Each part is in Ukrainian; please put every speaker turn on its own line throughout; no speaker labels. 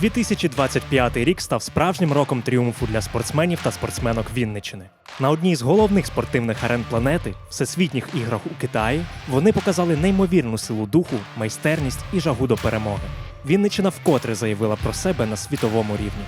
2025 рік став справжнім роком тріумфу для спортсменів та спортсменок Вінничини. На одній з головних спортивних арен планети, всесвітніх іграх у Китаї, вони показали неймовірну силу духу, майстерність і жагу до перемоги. Вінничина вкотре заявила про себе на світовому рівні.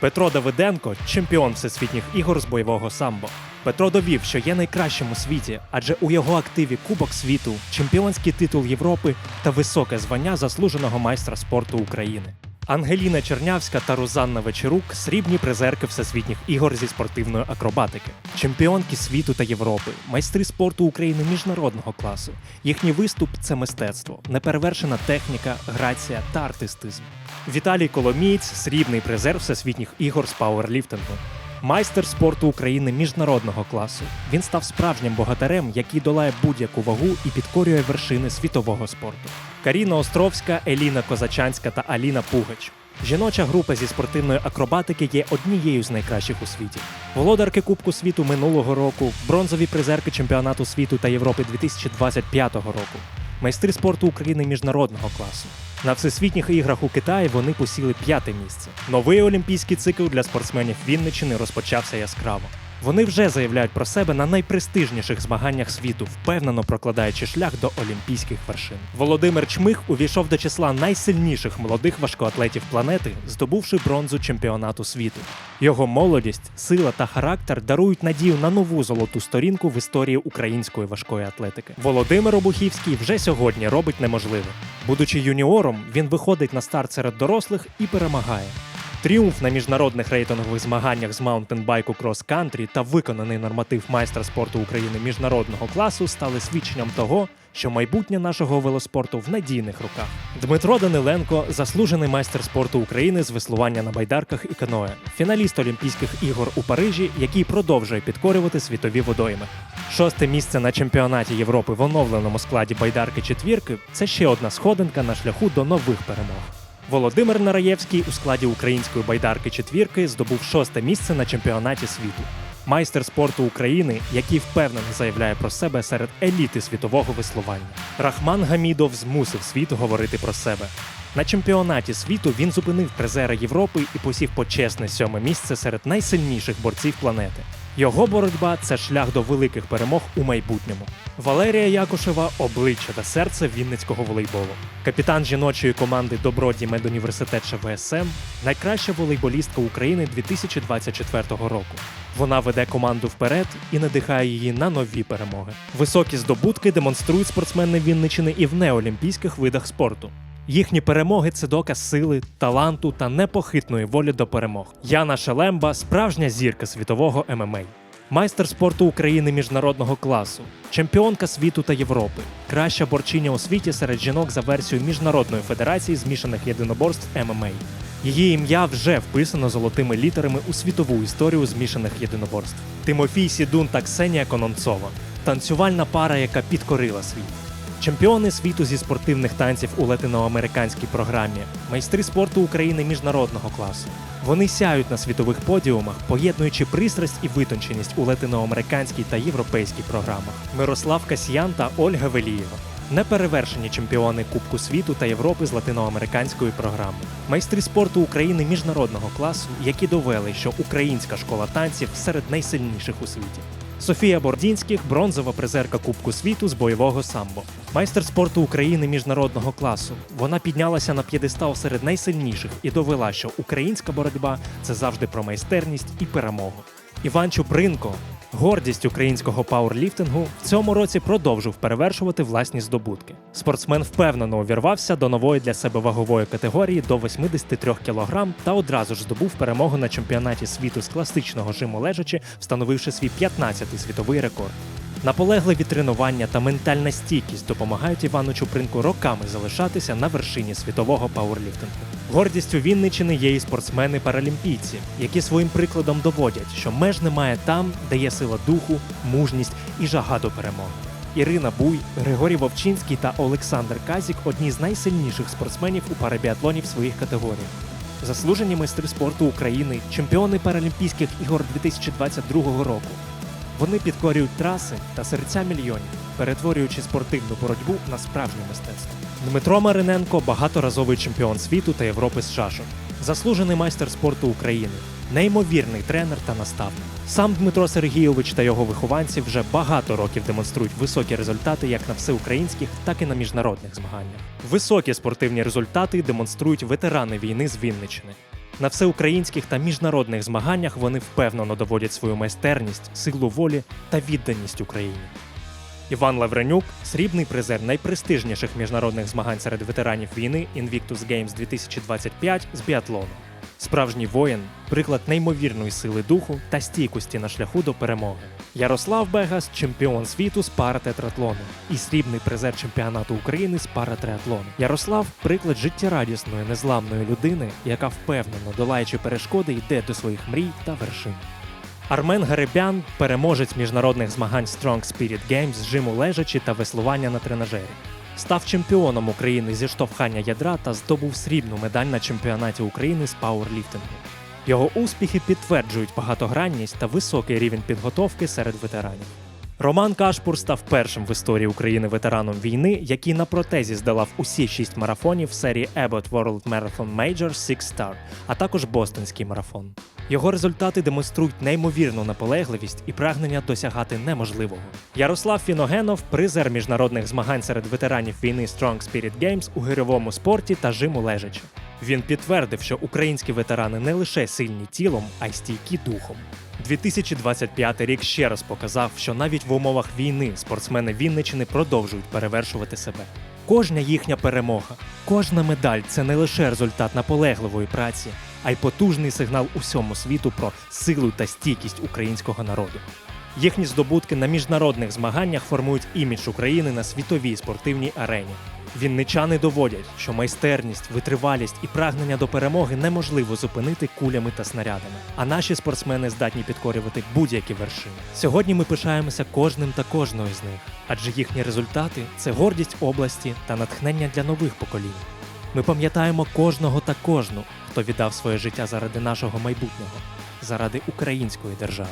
Петро Давиденко чемпіон всесвітніх ігор з бойового самбо. Петро довів, що є найкращим у світі, адже у його активі Кубок світу, чемпіонський титул Європи та високе звання заслуженого майстра спорту України. Ангеліна Чернявська та Розанна Вечерук срібні призерки всесвітніх ігор зі спортивної акробатики, чемпіонки світу та Європи, майстри спорту України міжнародного класу. Їхній виступ це мистецтво, неперевершена техніка, грація та артистизм. Віталій Коломієць срібний призер всесвітніх ігор з пауерліфтингу. Майстер спорту України міжнародного класу. Він став справжнім богатирем, який долає будь-яку вагу і підкорює вершини світового спорту. Каріна Островська, Еліна Козачанська та Аліна Пугач. Жіноча група зі спортивної акробатики є однією з найкращих у світі. Володарки Кубку світу минулого року, бронзові призерки чемпіонату світу та Європи 2025 року, майстри спорту України міжнародного класу. На всесвітніх іграх у Китаї вони посіли п'яте місце. Новий олімпійський цикл для спортсменів Вінничини розпочався яскраво. Вони вже заявляють про себе на найпрестижніших змаганнях світу, впевнено прокладаючи шлях до олімпійських вершин. Володимир Чмих увійшов до числа найсильніших молодих важкоатлетів планети, здобувши бронзу чемпіонату світу. Його молодість, сила та характер дарують надію на нову золоту сторінку в історії української важкої атлетики. Володимир Обухівський вже сьогодні робить неможливе. Будучи юніором, він виходить на старт серед дорослих і перемагає. Тріумф на міжнародних рейтингових змаганнях з маунтенбайку крос-кантрі та виконаний норматив майстра спорту України міжнародного класу стали свідченням того, що майбутнє нашого велоспорту в надійних руках. Дмитро Даниленко заслужений майстер спорту України з веслування на байдарках і каное, фіналіст Олімпійських ігор у Парижі, який продовжує підкорювати світові водойми. Шосте місце на чемпіонаті Європи в оновленому складі байдарки четвірки це ще одна сходинка на шляху до нових перемог. Володимир Нараєвський у складі української байдарки четвірки здобув шосте місце на чемпіонаті світу. Майстер спорту України, який впевнено заявляє про себе серед еліти світового веслування. Рахман Гамідов змусив світ говорити про себе. На чемпіонаті світу він зупинив призера Європи і посів почесне сьоме місце серед найсильніших борців планети. Його боротьба це шлях до великих перемог у майбутньому. Валерія Якушева обличчя та серце Вінницького волейболу. Капітан жіночої команди Доброді медуніверситет ШВСМ, найкраща волейболістка України 2024 року. Вона веде команду вперед і надихає її на нові перемоги. Високі здобутки демонструють спортсмени Вінничини і в неолімпійських видах спорту. Їхні перемоги це доказ сили, таланту та непохитної волі до перемог. Яна Шелемба справжня зірка світового ММА. Майстер спорту України міжнародного класу, чемпіонка світу та Європи, краща борчиня у світі серед жінок за версією Міжнародної федерації змішаних єдиноборств ММА. Її ім'я вже вписано золотими літерами у світову історію змішаних єдиноборств. Тимофій Сідун та Ксенія Кононцова танцювальна пара, яка підкорила світ. Чемпіони світу зі спортивних танців у латиноамериканській програмі, майстри спорту України міжнародного класу. Вони сяють на світових подіумах, поєднуючи пристрасть і витонченість у латиноамериканській та європейській програмах. Мирослав Касьян та Ольга Велієва. Неперевершені чемпіони Кубку світу та Європи з латиноамериканської програми, майстри спорту України міжнародного класу, які довели, що українська школа танців серед найсильніших у світі. Софія Бордінських бронзова призерка Кубку світу з бойового самбо. Майстер спорту України міжнародного класу. Вона піднялася на п'єдестал серед найсильніших і довела, що українська боротьба це завжди про майстерність і перемогу. Іван Чупринко, гордість українського пауерліфтингу, в цьому році продовжив перевершувати власні здобутки. Спортсмен впевнено увірвався до нової для себе вагової категорії до 83 кг та одразу ж здобув перемогу на чемпіонаті світу з класичного жиму лежачи, встановивши свій 15-й світовий рекорд. Наполегливі тренування та ментальна стійкість допомагають Івану Чупринку роками залишатися на вершині світового пауерліфтингу. Гордістю Вінничини є і спортсмени-паралімпійці, які своїм прикладом доводять, що меж немає там, де є сила духу, мужність і жага до перемоги. Ірина Буй, Григорій Вовчинський та Олександр Казік одні з найсильніших спортсменів у парабіатлоні в своїх категоріях. Заслужені майстри спорту України, чемпіони Паралімпійських ігор 2022 року. Вони підкорюють траси та серця мільйонів, перетворюючи спортивну боротьбу на справжнє мистецтво. Дмитро Мариненко багаторазовий чемпіон світу та Європи з шашок. заслужений майстер спорту України, неймовірний тренер та наставник. Сам Дмитро Сергійович та його вихованці вже багато років демонструють високі результати як на всеукраїнських, так і на міжнародних змаганнях. Високі спортивні результати демонструють ветерани війни з Вінниччини. На всеукраїнських та міжнародних змаганнях вони впевнено доводять свою майстерність, силу волі та відданість Україні. Іван Лавренюк срібний призер найпрестижніших міжнародних змагань серед ветеранів війни Invictus Games 2025 з біатлону. Справжній воїн, приклад неймовірної сили духу та стійкості на шляху до перемоги. Ярослав Бегас чемпіон світу з паратетратлону і срібний призер чемпіонату України з паратриатлону. Ярослав приклад життєрадісної, незламної людини, яка впевнено, долаючи перешкоди, йде до своїх мрій та вершин. Армен Гаребян переможець міжнародних змагань Strong Spirit Games з жиму лежачі та веслування на тренажері. Став чемпіоном України зі штовхання ядра та здобув срібну медаль на чемпіонаті України з пауерліфтингу. Його успіхи підтверджують багатогранність та високий рівень підготовки серед ветеранів. Роман Кашпур став першим в історії України ветераном війни, який на протезі здолав усі шість марафонів серії Abbott World Marathon Major Six Star, а також Бостонський марафон. Його результати демонструють неймовірну наполегливість і прагнення досягати неможливого. Ярослав Фіногенов призер міжнародних змагань серед ветеранів війни Strong Spirit Games у гирьовому спорті та жиму лежачі. Він підтвердив, що українські ветерани не лише сильні тілом, а й стійкі духом. 2025 рік ще раз показав, що навіть в умовах війни спортсмени Вінничини продовжують перевершувати себе. Кожна їхня перемога, кожна медаль це не лише результат наполегливої праці, а й потужний сигнал усьому світу про силу та стійкість українського народу. Їхні здобутки на міжнародних змаганнях формують імідж України на світовій спортивній арені. Вінничани доводять, що майстерність, витривалість і прагнення до перемоги неможливо зупинити кулями та снарядами. А наші спортсмени здатні підкорювати будь-які вершини. Сьогодні ми пишаємося кожним та кожною з них, адже їхні результати це гордість області та натхнення для нових поколінь. Ми пам'ятаємо кожного та кожну, хто віддав своє життя заради нашого майбутнього, заради української держави.